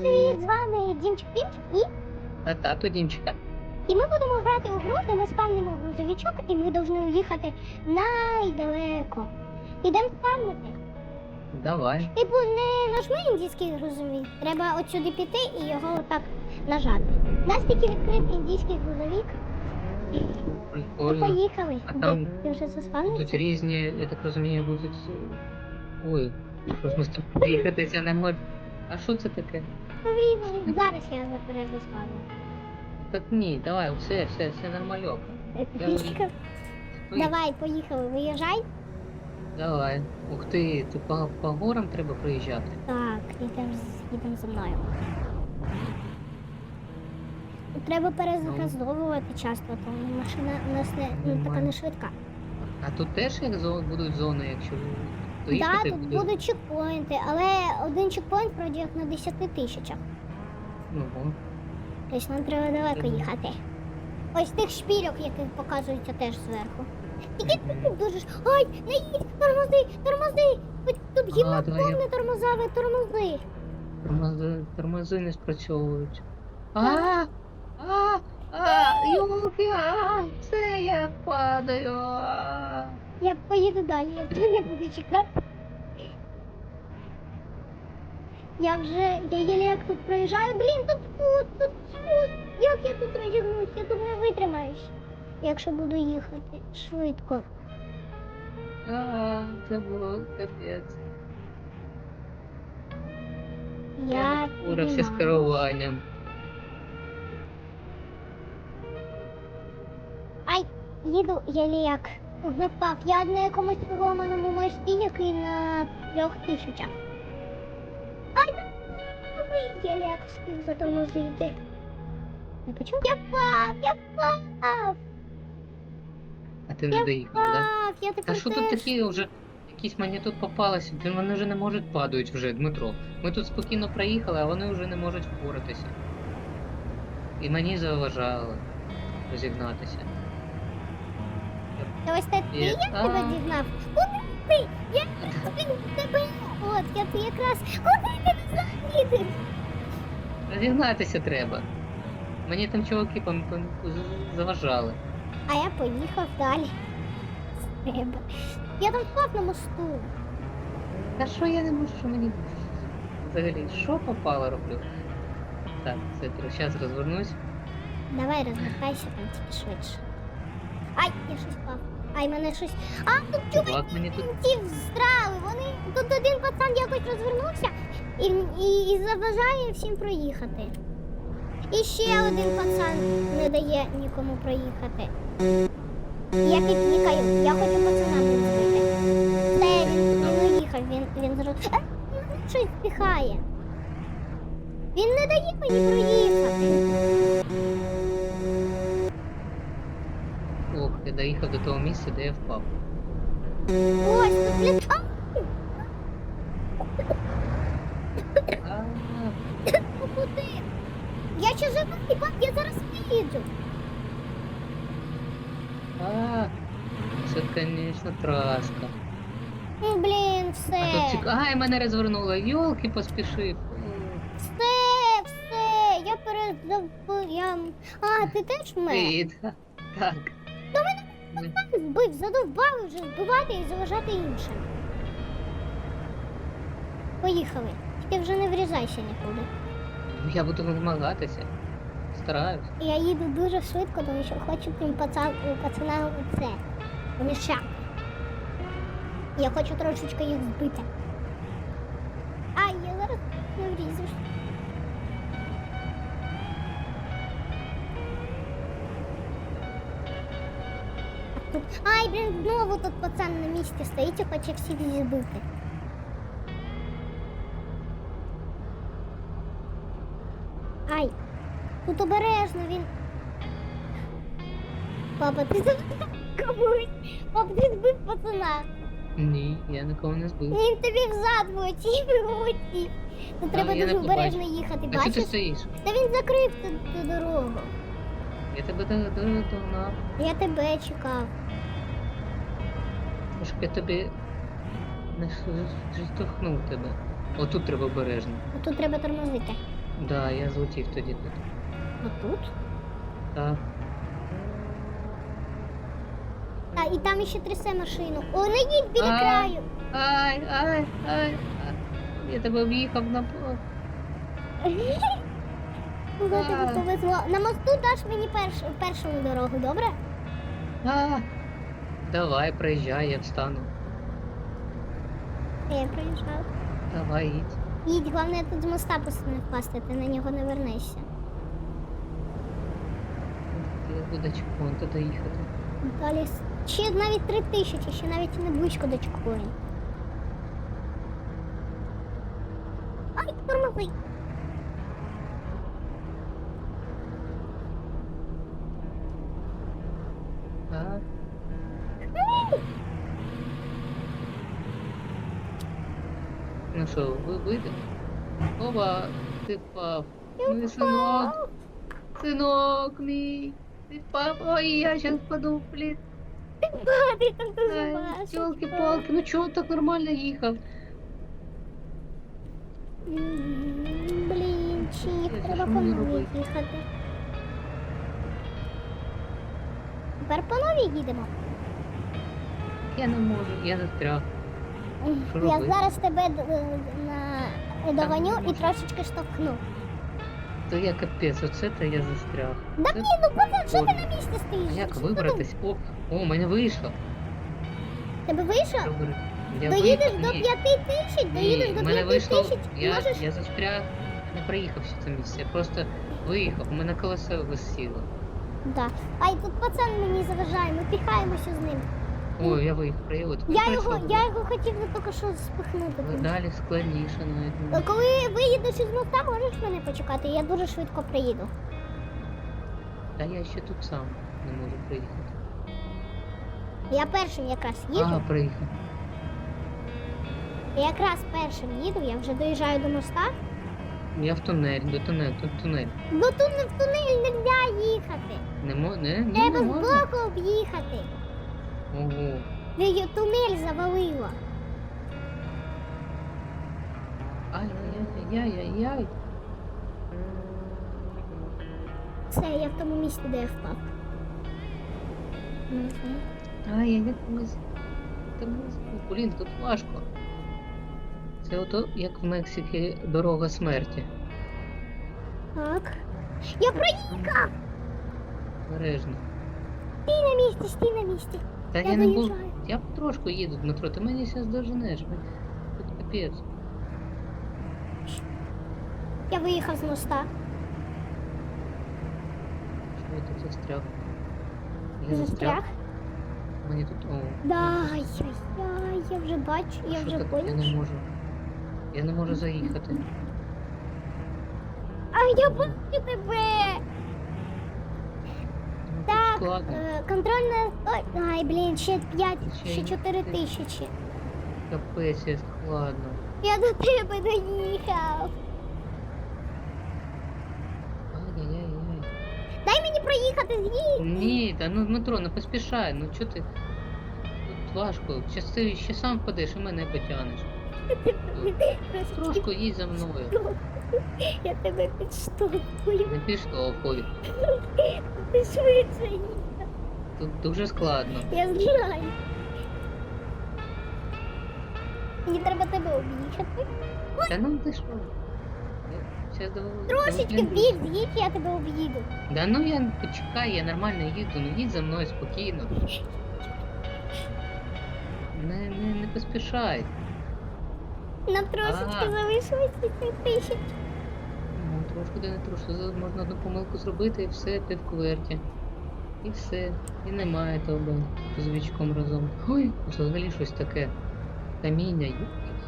Привіт, з вами Дімчик Пімчик і, А тату Дімчика. і ми будемо грати у гру, де ми спавнимо грузовичок, і ми повинні їхати найдалеко. Ідемо спавнити. Давай. Типу, не нажми індійський грузовик. Треба от сюди піти і його отак нажати. У нас тільки відкрив індійський грузовик. І Прикольно. поїхали. А там Ти вже Тут заспавнився? різні, я так розумію, будуть. Ой, що ж ми з тобою приїхатися не можемо. А що це таке? Зараз я запережу спавню. Так ні, давай, все, все, все нормальок. Пічка. Ой, Давай, поїхали, виїжджай. Давай. Ух ти, ти по, по горам треба проїжджати. Так, йдемо з- йдемо зі мною. Треба перезаказовувати часто, тому машина у нас не, ну, така не швидка. А тут теж як зо, будуть зони, якщо Так, доїхати тут буде- будуть чекпоінти, але один чекпоінт як на 10 тисячах. Ну. Тобто нам треба далеко Мгм. їхати. Ось тих шпільок, яких показуються теж зверху. Тільки тут дуже ж. Ай, не їдь! Тормози! Тормози! Хоч тут А, гімно я- повне тормозаве, тормози! Тормози, тормози не спрацьовують. А, а, а, йолки, а, це я падаю. А. Я поїду далі, я вже не буду чекати. Я вже, я єлі як тут проїжджаю, блін, тут спуск, тут спуск. Як я тут розігнусь, я тут не витримаюсь. Якщо буду їхати швидко. А, це було капець. Я Урався з керуванням. Ай, їду єлі як впав. Я на якомусь поломаному мості, який на трьох тисячах. Ай, єлі як встиг затормозити. Я почув? Я впав, я впав. А ти вже доїхав, так? Я А тепер що тут такі вже якісь мені тут попалися? Блін, вони вже не можуть падають вже, Дмитро. Ми тут спокійно проїхали, а вони вже не можуть впоратися. І мені заважало розігнатися. Та ось так Є. я тебе А. дігнав. Куди ти? Я спину тебе. От, я ти якраз. Куди ти назад? Розігнатися треба. Мені там чуваки пом- пом- заважали. А я поїхав далі. Треба. Я там впав на мосту. Та що я не можу, що мені взагалі, що попало роблю? Так, це зараз розвернусь. Давай розвертайся там тільки швидше. Ай, я щось впав. Ай, мене щось. А, тут Чувак чуваки мені тут. встрали. Вони тут один пацан якось розвернувся і, і, і заважає всім проїхати. І ще один пацан не дає нікому проїхати. Я підтікаю, я хочу пацана підбити. Все, він, він уїхав, він, він зро... Е, він щось піхає. Він не дає мені проїхати. Доїхав до того місця, де я впав. Ось тут, блін. А, ну куди? Я ще живий, я зараз їду. а, це, звісно, траска. Ну, блін, А тут цік... Ай, мене розвернуло. Йолки, поспішив. Все, все, я перездав. Я... А, ти теж? Привіт. Так. Збив, задовбав вже збивати і заважати іншим. Поїхали. Тільки вже не врізайся нікуди. Я буду намагатися. Стараюсь. Я їду дуже швидко, тому що хочу тим пацан, пацанам це помішати. Я хочу трошечки їх збити. Ай, я зараз не врізусь. Тут... Ай, блін, знову тут пацан на місці стоїть і хоче всіх збити. Ай, тут обережно він. Папа, ти забив комусь. Папа, ти збив пацана. Ні, я нікого не збив. Він тобі взад влетів і влетів. Тут треба я не дуже побачив. обережно їхати, А що ти бачиш? стоїш? Та він закрив ту, ту дорогу. Я тебе до- до- догнав. Я тебе чекав. Я тобі не штовхнув тебе. Отут треба обережно. Тут треба тормозити. Да, я злетів тоді тут. Отут. Так. А, і там ще трясе машину. О, не їдь біля краю. Ай, ай, ай, ай. Я тебе об'їхав на повезло. На мосту даш мені перш, першому дорогу, добре? А. Давай, проїжджай, я встану. Я проїжджав. Давай, їдь. Їдь, головне тут з моста просто не впасти, ти на нього не вернешся. Я до чекпоінту доїхати. Далі ще навіть три тисячі, ще навіть не близько до чекпоінту. Ай, тормози. А? Ну вийдете? Оба, ти впав. Мій синок, синок мій. Ти впав. Ой, я щас впаду. Ти там Ай, Йолки-палки, ну чого так нормально їхав? Блін, Ой, треба по новій їхати. Тепер по новій їдемо. Я не можу, я застряг. Я зараз тебе е. Догоню і трошечки штовхну. То я капець, оце то я застряг. Да блін, ну пацан, що ти на місці стоїш? Як вибратись? О, о, у мене вийшло. Тебе вийшло? Я Доїдеш до Ні, п'яти тисяч, доїдеш Ні, до в мене п'яти вийшло, тисяч, я, можеш... я застряг, не проїхав все це місце, я просто виїхав, у мене колесо висіло. Да. Ай, тут пацан мені заважає, ми піхаємося з ним. Ой, я виїхав, проїхав. Я його, я його хотів тільки що спихнути. Але далі складніше навіть. Е, Коли виїдеш із моста, можеш мене почекати, я дуже швидко приїду. Та я ще тут сам не можу приїхати. Я першим якраз їду. Ага, приїхав. Я якраз першим їду, я вже доїжджаю до моста. Я в тунель, до тунель, тут тунель. Бо тут в тунель не можна їхати. Не мо... не, ні, Треба не з боку об'їхати. Ого. Її тунель завалило. Ай-яй-яй-яй-яй. Все, я в тому місці, де я впав. Ай, я якось. Та Блін, тут важко. Це ото як в Мексиці дорога смерті. Так. Я проїхав! Бережно. Стій на місці, стій на місці. Та Я я, не був. Я потрошку їду, Дмитро, ти мені зараз доженеш. Тут капець. Я виїхав з моста. Що я тут застряг? Ти застряг? Мені тут. О, Да, ай-яй-яй, я вже бачу, я що вже так? Я не можу. Я не можу заїхати. А я бачу тебе! Ну, складно. е, контрольна. Ой, ай, блін, ще 5, Ще ще й- 4 тисячі. Капець, як складно. Я до тебе доїхав. Ай-яй-яй-яй. Дай мені проїхати з'їдь. Ні, та ну Дмитро, не поспішай, ну чого ти. Тут важко. Щас ти ще сам впадеш і мене потягнеш. Трошку їдь за мною. Я тебе підштовхую. Не підштовхуй. Ти швидше їдь. Тут дуже складно. Я знаю. Мені треба тебе об'їхати. Та ну ти що? Зараз Трошечки вбіг, з'їдь, я тебе об'їду. Да ну я почекай, я нормально їду, ну їдь за мною спокійно. Не, не, не поспішай. Нам трошечки А. залишилось 10 тисяч. Ну, трошки де не трошки за- можна одну помилку зробити і все, ти в кверті. І все. І немає того з вічком разом. Ой, взагалі щось таке. Каміння.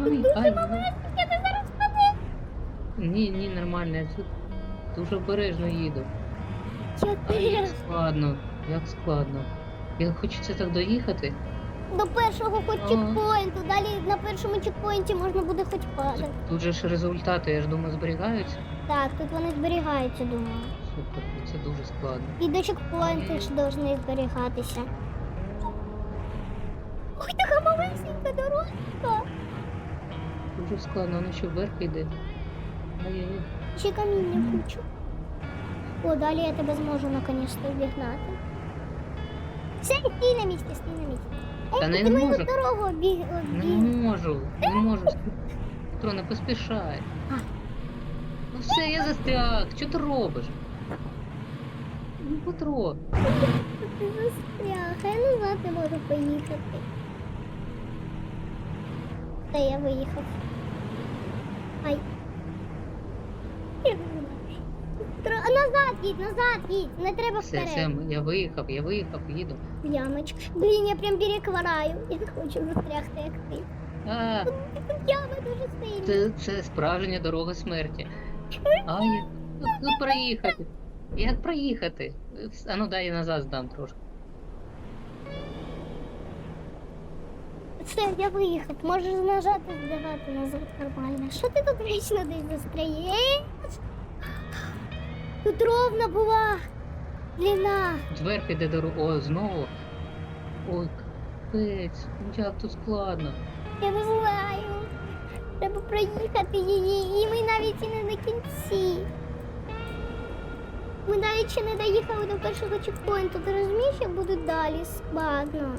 Ой, ай. Я не зараз впаду. Ні, ні, нормально, я тут дуже обережно їду. Ай, як складно, як складно. Я хочеться так доїхати. До першого хоч А. чекпоінту. Далі на першому чекпоінті можна буде хоч падати. Тут, же ж результати, я ж думаю, зберігаються. Так, тут вони зберігаються, думаю. Супер, ну це дуже складно. І до чекпоінту ж повинні зберігатися. Ой, така малесенька дорожка. Дуже складно, воно ще вверх йде. Ай-яй-яй. Ще каміння кучу. О, далі я тебе зможу наконець-то обігнати. Все, стій на місці, стій на місці. Та не можу. дорогу обіг... Не можу, не можу. Петро, не поспішай. Ну все, я застряг. Що ти робиш? Ну, Петро. Ти застряг, а я назад не можу поїхати. Та я виїхав. Ай. Я не знаю. Тро- а Назад їдь, назад їдь, не треба Все, вперед. все, я виїхав, я виїхав, їду. Ямочка. Блін, я прям переквараю. Я хочу застрягти, як ти. А, Тут дуже сильна. це, це справжня дорога смерті. А, я... ну, ну проїхати. Як проїхати? А ну дай я назад здам трошки. Все, я виїхав. Можеш нажати здавати назад нормально. Що ти тут вічно десь застряєш? Тут ровно була длина. Зверху йде дорога. О, знову. Ой, капець, ну як тут складно. Я не знаю. Треба проїхати її, і ми навіть і не на кінці. Ми навіть ще не доїхали до першого чекпоінту. Ти розумієш, як буде далі складно.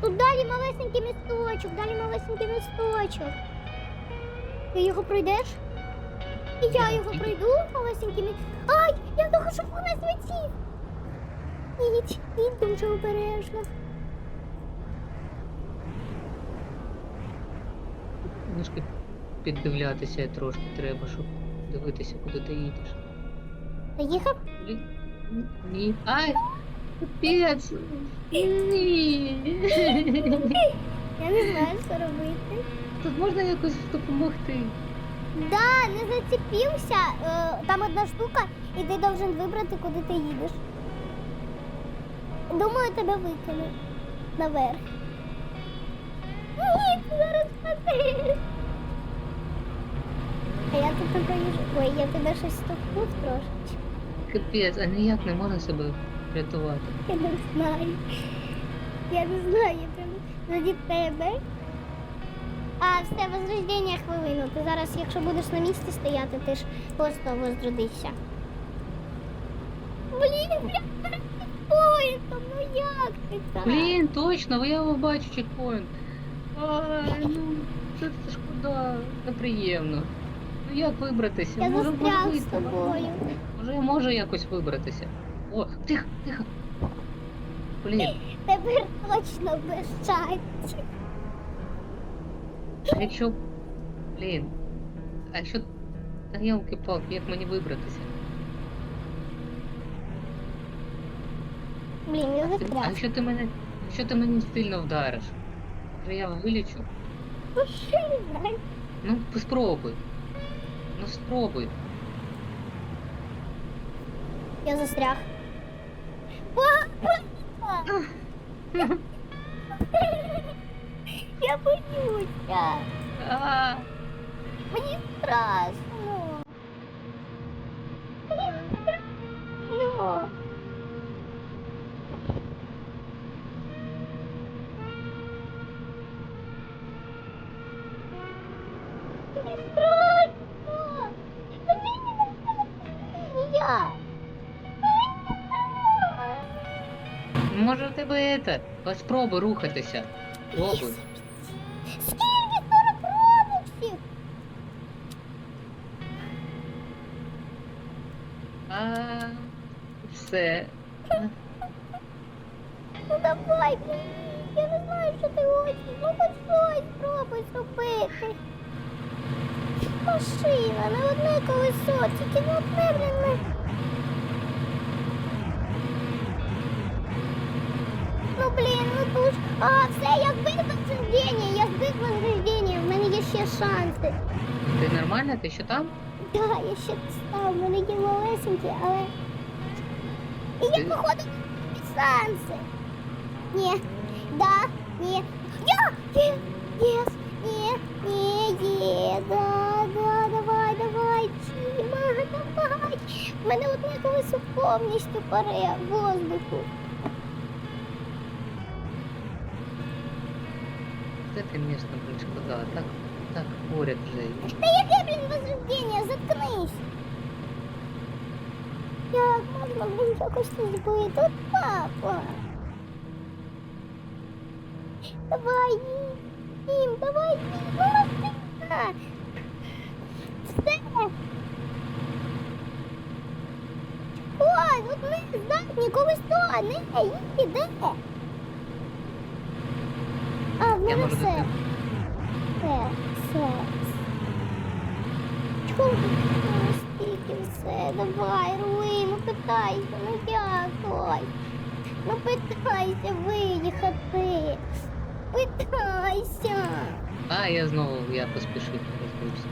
Тут далі малесенький місточок, далі малесенький місточок. Ти його пройдеш? І я його пройду, малесенький місточок. Ай, я того, щоб вона злетів. Їдь, їдь дуже обережно. Трошки піддивлятися трошки треба, щоб дивитися, куди ти їдеш. Поїхав? Ні. Ай! Капець! Ні. Я не знаю, що робити. Тут можна якось допомогти. Да, не зацепився. Е, Там одна штука, і ти должен вибрати, куди ти їдеш. Думаю, тебе викину наверх. Ні, ти зараз впадеш. А я тут не проїжджу. Ой, я тебе щось стовкнув трошечки. Капець, а ніяк не можна себе врятувати. Я не знаю. Я не знаю, я прям заді тебе. А, все, возрождення хвилину. Ти зараз, якщо будеш на місці стояти, ти ж просто возродишся. Блін, поїздом, ну як ти так? Блін, точно, бо я його бачу чекпоінт. Ай, ну, це, це шкода, неприємно. Ну як вибратися? Я може, може з тобою. Може я можу якось вибратися? О, тихо, тихо. Блін, Тепер точно без щастя. А якщо. Блін. А якщо. Та ялки палки як мені вибратися? Блін, я ти- А якщо ти мене. Якщо ти мені сильно вдариш, то я вилічу. Ну, що не знаю. Ну, спробуй. Ну спробуй. Я застряг. О, о, о. Я боюся. А, Мені страшно. Мені страшно. Мені страшно. Мені не я. може в тебе це? Спробуй рухатися. Спробуй. Все. Ну давай, я не знаю, що ти хочеш. Ну хоч щось спробуй зробити. Машина, не одне колесо, тільки не одне, блін. не- Ну блін, ну тут. А, все, я збив возрождення, я збив возрождення, в мене є ще шанси. Ти нормальна? Ти ще там? Так, я ще став, в мене є малесенькі, але. І я Ти- походу під шанси. Ні, да, ні. Я! Є, єс, ні, ні, є, да, да, давай, давай, Тіма, давай. В мене одне колесо повністю паре воздуху. Це ти місто, блін, шкода, так? так поряд вже. Та яке, блін, возрождення, заткнись. Можна, блін, якось не збити? Папа. Давай, їм, давай, їм. Все. Ой, от ми здатні когось то, не, їде. А, в Я мене все. Все, все. Чого все? Давай, руй, ну питайся, ну дякуй. Ну питайся виїхати. Питайся. А, я знову, я поспішив, розбився.